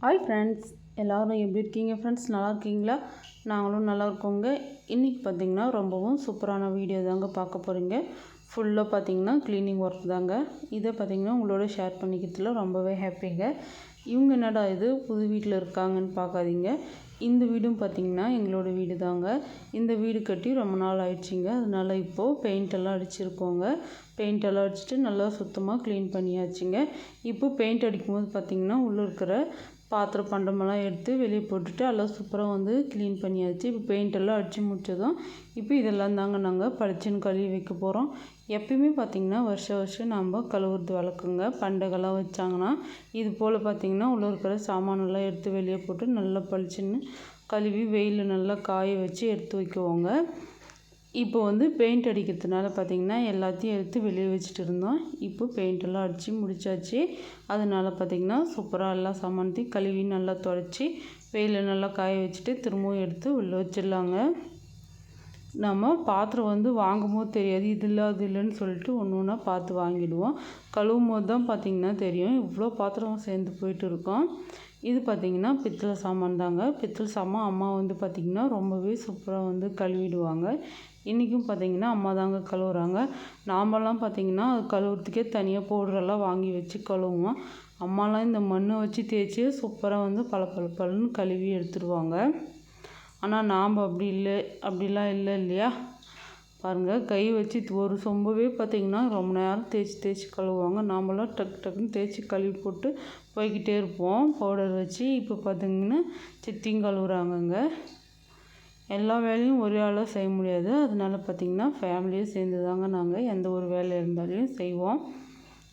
Hi friends எல்லோரும் எப்படி இருக்கீங்க? ஃப்ரெண்ட்ஸ் நல்லா இருக்கீங்களா? நாங்களும் நல்லா இருக்கோங்க. இன்றைக்கி பார்த்தீங்கன்னா ரொம்பவும் சூப்பரான வீடியோ தாங்க பார்க்க போகிறீங்க ஃபுல்லாக பார்த்திங்கன்னா க்ளீனிங் ஒர்க் தாங்க. இதை பார்த்தீங்கன்னா உங்களோட ஷேர் பண்ணிக்கிறதுல ரொம்பவே ஹாப்பிங்க இவங்க என்னடா இது? புது வீட்டில் இருக்காங்கன்னு பார்க்காதீங்க. இந்த வீடும் பார்த்திங்கன்னா எங்களோட வீடு தாங்க இந்த வீடு கட்டி ரொம்ப நாள் ஆயிடுச்சுங்க. அதனால இப்போது பெயிண்டெல்லாம் அடிச்சிருக்கோங்க. பெயிண்டெல்லாம் அடிச்சுட்டு நல்லா சுத்தமாக க்ளீன் பண்ணியாச்சுங்க. இப்போ பெயிண்ட் அடிக்கும்போது பார்த்திங்கன்னா உள்ளே இருக்கிற பாத்திரம் பண்டமெல்லாம் எடுத்து வெளியே போட்டுட்டு எல்லாம் சூப்பராக வந்து க்ளீன் பண்ணியாச்சு. இப்போ பெயிண்டெல்லாம் அடித்து முடிச்சதும் இப்போ இதெல்லாம் தாங்க நாங்கள் பளிச்சுன்னு கழுவி வைக்க போகிறோம் எப்பயுமே பார்த்திங்கன்னா வருஷம் வருஷம் நம்ம கழுவுறது வழக்குங்க. பண்டகெல்லாம் வச்சாங்கன்னா இது போல் பார்த்திங்கன்னா உள்ளே இருக்கிற சாமானெல்லாம் எடுத்து வெளியே போட்டு நல்லா பளிச்சுன்னு கழுவி வெயிலில் நல்லா காய வச்சு எடுத்து வைக்குவோங்க. இப்போ வந்து பெயிண்ட் அடிக்கிறதுனால பார்த்திங்கன்னா எல்லாத்தையும் எடுத்து வெளியே வச்சுட்டு இருந்தோம். இப்போ பெயிண்டெல்லாம் அடித்து முடிச்சாச்சு. அதனால பார்த்திங்கன்னா சூப்பராக எல்லா சாமானத்தையும் கழுவி நல்லா தொடச்சி வெயிலில் நல்லா காய வச்சுட்டு திரும்பவும் எடுத்து உள்ளே வச்சிடலாங்க. நம்ம பாத்திரம் வந்து வாங்கும் போது தெரியாது இது இல்லை அது இல்லைன்னு சொல்லிட்டு ஒன்று ஒன்றா பார்த்து வாங்கிடுவோம். கழுவும் போது தான் பார்த்திங்கன்னா தெரியும். இவ்வளோ பாத்திரம் சேர்ந்து போயிட்டு இருக்கோம். இது பார்த்திங்கன்னா பித்தளை சாமான் தாங்க. பித்தளை சாமான் அம்மா வந்து பார்த்திங்கன்னா ரொம்பவே சூப்பராக வந்து கழுவிடுவாங்க. இன்றைக்கும் பார்த்திங்கன்னா அம்மா தாங்க கழுவுறாங்க. நாமெல்லாம் பார்த்திங்கன்னா அது கழுவுறதுக்கே தனியாக பவுடரெல்லாம் வாங்கி வச்சு கழுவுவோம். அம்மாலாம் இந்த மண்ணை வச்சு தேய்ச்சி சூப்பராக வந்து பல பல பலன்னு கழுவி எடுத்துருவாங்க. ஆனால் நாம் அப்படி இல்லை. அப்படிலாம் இல்லை இல்லையா? பாருங்கள் கை வச்சு ஒரு சொம்பவே பார்த்திங்கன்னா ரொம்ப நேரம் தேய்ச்சி தேய்ச்சி கழுவுவாங்க. நாமெல்லாம் டக்கு டக்குன்னு தேய்ச்சி கழுவி போட்டு போய்கிட்டே இருப்போம். பவுடர் வச்சு இப்போ பார்த்திங்கன்னா சித்தியும் கழுவுறாங்கங்க. எல்லா வேலையும் ஒரே ஆளாக செய்ய முடியாது. அதனால பார்த்திங்கன்னா ஃபேமிலியாக சேர்ந்து தாங்க நாங்கள் எந்த ஒரு வேலை இருந்தாலையும் செய்வோம்.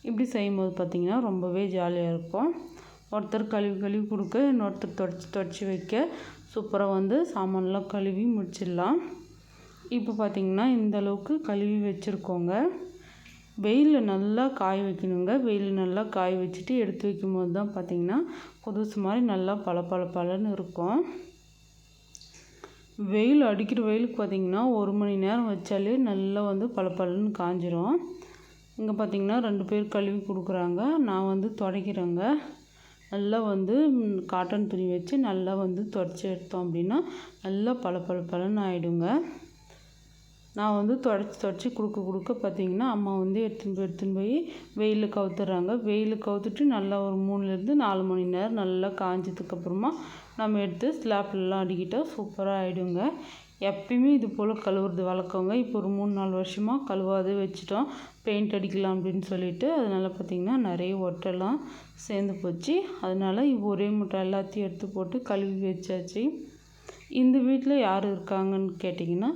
இப்படி செய்யும்போது பார்த்திங்கன்னா ரொம்பவே ஜாலியாக இருக்கும். ஒருத்தர் கழுவி கழுவி கொடுக்க இன்னொருத்தர் தொடச்சி தொடச்சி வைக்க சூப்பராக வந்து சாமான்லாம் கழுவி முடிச்சிடலாம். இப்போ பார்த்திங்கன்னா இந்த அளவுக்கு கழுவி வச்சுருக்கோங்க. வெயிலில் நல்லா காய வைக்கணுங்க. வெயில் நல்லா காய வச்சுட்டு எடுத்து வைக்கும்போது தான் பார்த்திங்கன்னா புதுசு மாதிரி நல்லா பல பல பலன்னு இருக்கும். வெயில் அடிக்கிற வெயிலுக்கு பார்த்திங்கன்னா ஒரு மணி நேரம் வச்சாலே நல்லா வந்து பளபளன்னு காஞ்சிரும். இங்கே பார்த்திங்கன்னா ரெண்டு பேர் கழுவி கொடுக்குறாங்க. நான் வந்து துடைக்கிறேங்க. நல்லா வந்து காட்டன் துணி வச்சு நல்லா வந்து துடைச்சி எடுத்தோம் அப்படின்னா நல்லா பளபளபளன்னு ஆகிடுங்க நான் வந்து துடச்சி துடச்சி கொடுக்க கொடுக்க பார்த்திங்கன்னா அம்மா வந்து எடுத்துன்னு போய் எடுத்துன்னு போய் வெயிலில் கவுத்துடுறாங்க வெயிலில் கவுத்துட்டு நல்லா ஒரு மூணுலேருந்து நாலு மணி நேரம் நல்லா காஞ்சதுக்கப்புறமா நம்ம எடுத்து ஸ்லாப்லலாம் அடிக்கிட்டால் சூப்பராக ஆகிடுங்க எப்பயுமே இது போல் கழுவுறது வளர்க்கவங்க இப்போ ஒரு மூணு நாலு வருஷமாக கழுவாதே வச்சுட்டோம். பெயிண்ட் அடிக்கலாம் அப்படின்னு சொல்லிட்டு அதனால் பார்த்திங்கன்னா நிறைய ஒட்டெல்லாம் சேர்ந்து போச்சு. அதனால் ஒரே முட்டை எல்லாத்தையும் எடுத்து போட்டு கழுவி வச்சாச்சு. இந்த வீட்டில் யார் இருக்காங்கன்னு கேட்டிங்கன்னா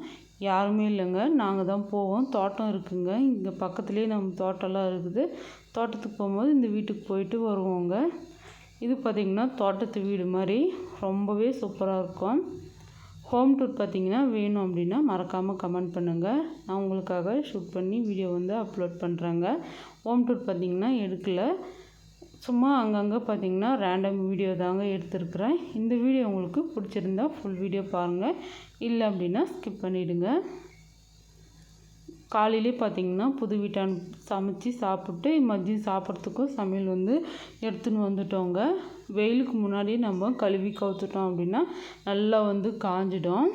யாருமே இல்லைங்க. நாங்கள் தான் போவோம். தோட்டம் இருக்குங்க. இங்கே பக்கத்துலேயே நம்ம தோட்டம்லாம் இருக்குது. தோட்டத்துக்கு போகும்போது இந்த வீட்டுக்கு போயிட்டு வருவோங்க. இது பார்த்திங்கன்னா தோட்டத்து வீடு மாதிரி. ரொம்பவே சூப்பராக இருக்கும். ஹோம் டூர் பார்த்திங்கன்னா வேணும் அப்படின்னா மறக்காமல் கமெண்ட் பண்ணுங்கள் நான் உங்களுக்காக ஷூட் பண்ணி வீடியோ வந்து அப்லோட் பண்ணுறேங்க ஹோம் டூர் பார்த்திங்கன்னா எடுக்கல. சும்மா அங்கங்கே பார்த்தீங்கன்னா ரேண்டம் வீடியோ தாங்க எடுத்துருக்குறேன். இந்த வீடியோ உங்களுக்கு பிடிச்சிருந்தா ஃபுல் வீடியோ பாருங்கள் இல்லை அப்படின்னா ஸ்கிப் பண்ணிவிடுங்க காலையிலே பார்த்திங்கன்னா புது வீட்டான் சமைச்சி சாப்பிட்டு மதியம் சாப்பிட்றதுக்கும் சமையல் வந்து எடுத்துன்னு வந்துட்டோங்க. வெயிலுக்கு முன்னாடியே நம்ம கழுவி கவுத்துட்டோம் அப்படின்னா நல்லா வந்து காஞ்சிடும்.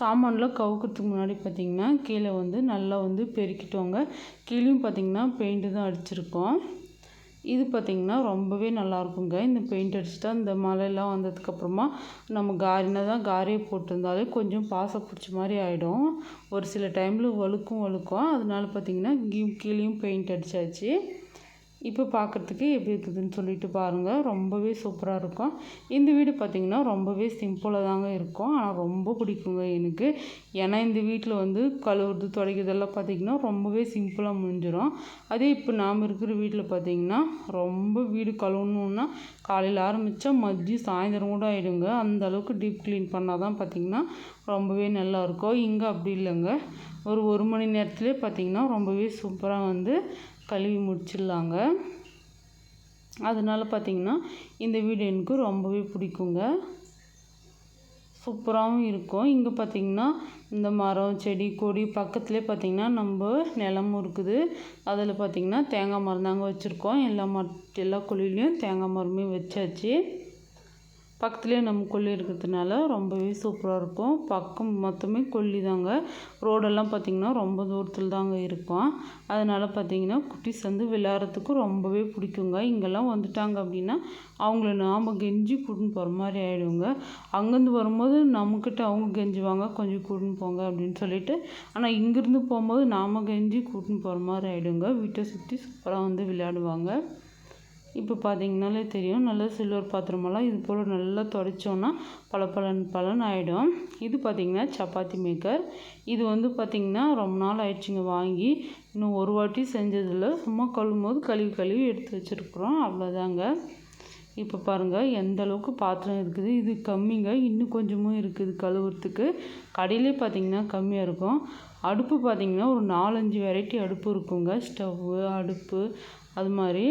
சாமான்லாம் கவுக்கிறதுக்கு முன்னாடி பார்த்திங்கன்னா கீழே வந்து நல்லா வந்து பெருக்கிட்டோங்க. கீழேயும் பார்த்திங்கன்னா பெயிண்ட்டு தான் அடிச்சிருக்கோம். இது பார்த்திங்கன்னா ரொம்பவே நல்லாயிருக்குங்க இந்த பெயிண்ட் அடிச்சுட்டா இந்த மழையெல்லாம் வந்ததுக்கப்புறமா நம்ம காரினா தான் காரியை போட்டிருந்தாலே கொஞ்சம் பாசம் பிடிச்ச மாதிரி ஆகிடும் ஒரு சில டைமில் வழுக்கும் வழுக்கும். அதனால பார்த்திங்கன்னா கீழேயும் பெயிண்ட் அடித்தாச்சு இப்போ பார்க்குறதுக்கு எப்படி இருக்குதுன்னு சொல்லிட்டு பாருங்கள் ரொம்பவே சூப்பராக இருக்கும். இந்த வீடு பார்த்திங்கன்னா ரொம்பவே சிம்பிளாக தாங்க இருக்கும். ஆனால் ரொம்ப பிடிக்குங்க எனக்கு. ஏன்னா இந்த வீட்டில் வந்து கழுவுறது துடைக்கிறதெல்லாம் பார்த்திங்கன்னா ரொம்பவே சிம்பிளாக முடிஞ்சிடும் அதே இப்போ நாம் இருக்கிற வீட்டில் பார்த்திங்கன்னா ரொம்ப வீடு கழுவணுன்னா காலையில் ஆரம்பித்தா மதியம் சாயந்தரம் கூட ஆகிடுங்க அந்த அளவுக்கு டீப் க்ளீன் பண்ணால் தான் பார்த்திங்கன்னா ரொம்பவே நல்லாயிருக்கும் இங்கே அப்படி இல்லைங்க. ஒரு ஒரு மணி நேரத்துலேயே பார்த்திங்கன்னா ரொம்பவே சூப்பராக வந்து கழுவி முடிச்சிடலாங்க. அதனால பார்த்திங்கன்னா இந்த வீடு எனக்கு ரொம்பவே பிடிக்குங்க. சூப்பராகவும் இருக்கும். இங்கே பார்த்திங்கன்னா இந்த மரம் செடி கொடி பக்கத்துலேயே பார்த்திங்கன்னா நம்ம நிலமும் இருக்குது. அதில் பார்த்திங்கன்னா தேங்காய் மரம் தாங்க வச்சுருக்கோம். எல்லா மர எல்லா குழிலையும் தேங்காய் மரமே வச்சாச்சு. பக்கத்துலேயே நம்ம கொல்லி இருக்கிறதுனால ரொம்பவே சூப்பராக இருக்கும். பக்கம் மொத்தமே கொல்லி தாங்க. ரோடெல்லாம் பார்த்திங்கன்னா ரொம்ப தூரத்தில் தாங்க இருக்கும். அதனால் பார்த்திங்கன்னா குட்டிஸ் வந்து விளையாடுறதுக்கு ரொம்பவே பிடிக்குங்க. இங்கெல்லாம் வந்துட்டாங்க அப்படின்னா அவங்கள நாம் கெஞ்சி கூட்டின்னு போகிற மாதிரி ஆகிடுங்க அங்கேருந்து வரும்போது நம்மக்கிட்ட அவங்க கெஞ்சுவாங்க கொஞ்சம் கூட்டின்னு போங்க அப்படின்னு சொல்லிட்டு. ஆனால் இங்கேருந்து போகும்போது நாம் கெஞ்சி கூட்டின்னு போகிற மாதிரி ஆகிடுங்க வீட்டை சுற்றி சூப்பராக வந்து விளையாடுவாங்க. இப்போ பார்த்தீங்கனாலே தெரியும். நல்லா சில்வர் பாத்திரமெல்லாம் இது போல் நல்லா துடைச்சோன்னா பல பலன் பலன் ஆகிடும் இது பார்த்திங்கன்னா சப்பாத்தி மேக்கர் இது வந்து பார்த்திங்கன்னா ரொம்ப நாள் ஆயிடுச்சுங்க வாங்கி. இன்னும் ஒரு வாட்டி செஞ்சதில் சும்மா கழுவும் போது கழுவி கழுவி எடுத்து வச்சுருக்குறோம். அவ்வளோதாங்க. இப்போ பாருங்கள் எந்த அளவுக்கு பாத்திரம் இருக்குது. இது கம்மிங்க. இன்னும் கொஞ்சமும் இருக்குது கழுவுறதுக்கு. கடையிலே பார்த்திங்கன்னா கம்மியாக இருக்கும். அடுப்பு பார்த்திங்கன்னா ஒரு நாலஞ்சு வெரைட்டி அடுப்பு இருக்குங்க. ஸ்டவ்வு அடுப்பு அது மாதிரி.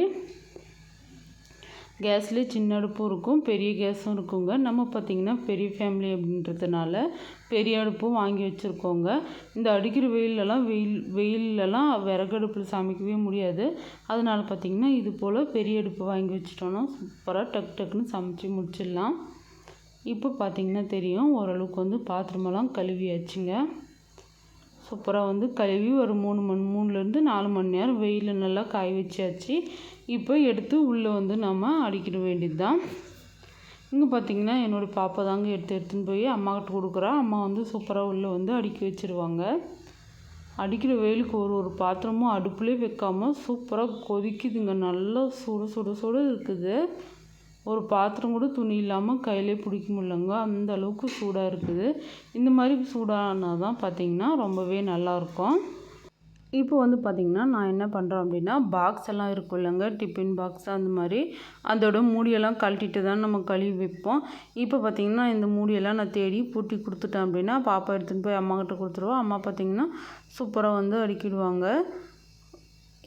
கேஸ்லேயே சின்ன அடுப்பும் இருக்கும் பெரிய கேஸும் இருக்குங்க. நம்ம பார்த்திங்கன்னா பெரிய ஃபேமிலி அப்படின்றதுனால பெரிய அடுப்பும் வாங்கி வச்சுருக்கோங்க. இந்த அடிக்கிற வெயிலெலாம் வெயில் வெயிலெலாம் விறகடுப்பில் சமைக்கவே முடியாது. அதனால் பார்த்திங்கன்னா இது போல் பெரிய அடுப்பு வாங்கி வச்சிட்டோன்னா சூப்பராக டக் டக்குன்னு சமைச்சி முடிச்சிடலாம். இப்போ பார்த்திங்கன்னா தெரியும் ஓரளவுக்கு வந்து பாத்திரமெல்லாம் கழுவியாச்சுங்க. சூப்பராக வந்து கழுவி ஒரு மூணு மணி மூணுலேருந்து நாலு மணி நேரம் வெயிலில் நல்லா காய வச்சாச்சு. இப்போ எடுத்து உள்ளே வந்து நம்ம அடிக்கிட வேண்டியது தான் இங்கே பார்த்திங்கன்னா என்னோடய பாப்பா தாங்க எடுத்து எடுத்துன்னு போய் அம்மாக்கிட்ட கொடுக்குறா. அம்மா வந்து சூப்பராக உள்ளே வந்து அடுக்கி வச்சுருவாங்க. அடிக்கிற வெயிலுக்கு ஒரு ஒரு பாத்திரமும் அடுப்புலேயே வைக்காமல் சூப்பராக கொதிக்குதுங்க. நல்லா சுட சுட சுட இருக்குது. ஒரு பாத்திரம் கூட துணி இல்லாமல் கையிலே பிடிக்க முடியலங்க. அந்த அளவுக்கு சூடாக இருக்குது. இந்த மாதிரி சூடானால் தான் பார்த்திங்கன்னா ரொம்பவே நல்லாயிருக்கும் இப்போ வந்து பார்த்திங்கன்னா நான் என்ன பண்ணுறேன் அப்படின்னா பாக்ஸ் எல்லாம் இருக்கும் இல்லைங்க டிஃபின் பாக்ஸ் அந்த மாதிரி. அதோட மூடியெல்லாம் கழட்டிட்டு தான் நம்ம கழுவி வைப்போம். இப்போ பார்த்திங்கன்னா இந்த மூடியெல்லாம் நான் தேடி பூட்டி கொடுத்துட்டேன் அப்படின்னா பாப்பா எடுத்துகிட்டு போய் அம்மாக்கிட்ட கொடுத்துருவோம் அம்மா பார்த்திங்கன்னா சூப்பராக வந்து அடுக்கிடுவாங்க.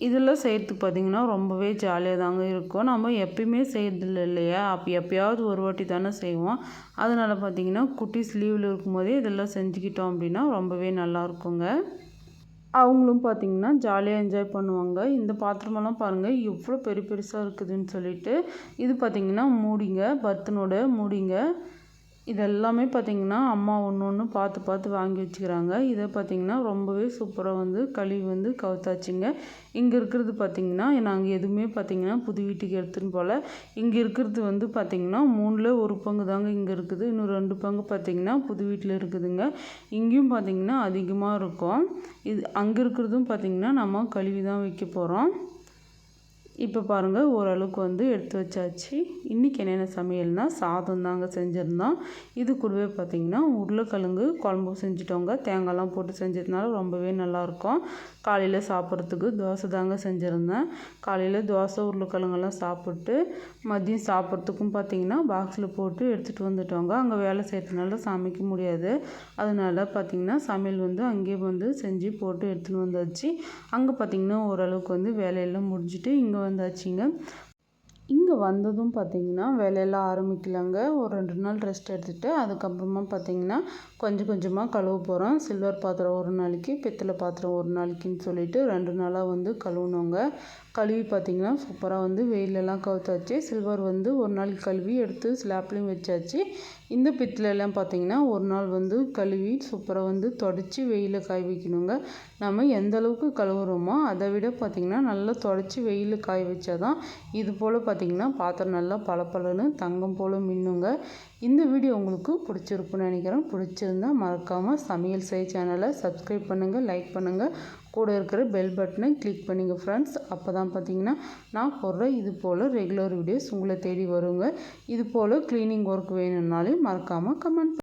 இதெல்லாம் செய்கிறதுக்கு பார்த்திங்கன்னா ரொம்பவே ஜாலியாக தாங்க இருக்கும். நம்ம எப்பயுமே செய்கிறதில்ல இல்லையா? அப்போ எப்போயாவது ஒரு வாட்டி தானே செய்வோம். அதனால் பார்த்திங்கன்னா குட்டிஸ் லீவில் இருக்கும்போதே இதெல்லாம் செஞ்சுக்கிட்டோம் அப்படின்னா ரொம்பவே நல்லா இருக்குங்க. அவங்களும் பார்த்திங்கன்னா ஜாலியாக என்ஜாய் பண்ணுவாங்க. இந்த பாத்திரமெல்லாம் பாருங்கள் எவ்வளோ பெரிய பெருசாக இருக்குதுன்னு சொல்லிட்டு. இது பார்த்திங்கன்னா மூடிங்க பர்த்தனோட மூடிங்க. இது எல்லாமே பார்த்திங்கன்னா அம்மா ஒன்று ஒன்று பார்த்து பார்த்து வாங்கி வச்சுக்கிறாங்க. இதை பார்த்திங்கன்னா ரொம்பவே சூப்பராக வந்து கழுவி வந்து கவுத்தாச்சுங்க. இங்கே இருக்கிறது பார்த்திங்கன்னா நாங்கள் எதுவுமே பார்த்திங்கன்னா புது வீட்டுக்கு எடுத்துன்னு போல். இங்கே இருக்கிறது வந்து பார்த்திங்கன்னா மூணில் ஒரு பங்கு தாங்க இங்கே இருக்குது. இன்னும் ரெண்டு பங்கு பார்த்திங்கன்னா புது வீட்டில் இருக்குதுங்க. இங்கேயும் பார்த்திங்கன்னா அதிகமாக இருக்கும். இது அங்கே இருக்கிறதும் பார்த்திங்கன்னா நம்ம கழுவி தான் வைக்க போகிறோம் இப்போ பாருங்கள் ஓரளவுக்கு வந்து எடுத்து வச்சாச்சு. இன்றைக்கி என்னென்ன சமையல்னால் சாதம் தாங்க செஞ்சுருந்தோம். இது கூடவே பார்த்திங்கன்னா உருளைக்கிழங்கு குழம்பு செஞ்சுட்டோங்க. தேங்காய்லாம் போட்டு செஞ்சதுனால ரொம்பவே நல்லாயிருக்கும். காலையில் சாப்பிட்றதுக்கு தோசை தாங்க செஞ்சுருந்தேன். காலையில் தோசை உருளைக்கிழங்கெல்லாம் சாப்பிட்டு மதியம் சாப்பிட்றதுக்கும் பார்த்திங்கன்னா பாக்ஸில் போட்டு எடுத்துகிட்டு வந்துட்டோங்க. அங்கே வேலை செய்கிறதுனால சமைக்க முடியாது. அதனால் பார்த்திங்கன்னா சமையல் வந்து அங்கேயே வந்து செஞ்சு போட்டு எடுத்துகிட்டு வந்தாச்சு. அங்கே பார்த்திங்கன்னா ஓரளவுக்கு வந்து வேலையெல்லாம் முடிஞ்சுட்டு இங்கே வந்தாச்சுங்க இங்கே வந்ததும் பார்த்திங்கன்னா வேலையெல்லாம் ஆரம்பிக்கலாங்க. ஒரு ரெண்டு நாள் ரெஸ்ட் எடுத்துகிட்டு அதுக்கப்புறமா பார்த்திங்கன்னா கொஞ்சம் கொஞ்சமாக கழுவ போகிறோம் சில்வர் பாத்திரம் ஒரு நாளைக்கு பித்தளை பாத்திரம் ஒரு நாளைக்குன்னு சொல்லிட்டு ரெண்டு நாளாக வந்து கழுவுனோங்க. கழுவி பார்த்திங்கன்னா சூப்பராக வந்து வெயிலெல்லாம் கவுத்தாச்சு. சில்வர் வந்து ஒரு நாளைக்கு கழுவி எடுத்து ஸ்லாப்லேயும் வச்சாச்சு. இந்த பித்தளைலாம் பார்த்திங்கன்னா ஒரு நாள் வந்து கழுவி சூப்பராக வந்து தொடச்சி வெயிலில் காய வைக்கணுங்க. நம்ம எந்த அளவுக்கு கழுவுறோமோ அதை விட பார்த்திங்கன்னா நல்லா தொடச்சி வெயிலில் காய வச்சா தான் இது போல் பார்த்திங்கன்னா பாத்திரம் நல்லா பளபளன்னு தங்கம் போல் மின்னுங்க. இந்த வீடியோ உங்களுக்கு பிடிச்சிருக்குன்னு நினைக்கிறேன். பிடிச்சிருந்தா மறக்காமல் சமையல் செய் சேனலை சப்ஸ்கிரைப் பண்ணுங்கள் லைக் பண்ணுங்கள் கூட இருக்கிற பெல் பட்டனை கிளிக் பண்ணிங்க ஃப்ரெண்ட்ஸ் அப்போ தான் பார்த்தீங்கன்னா நான் போடுற இது போல் ரெகுலர் வீடியோஸ் உங்களை தேடி வருங்க. இது போல் க்ளீனிங் ஒர்க் வேணும்னாலே மறக்காமல் கமெண்ட்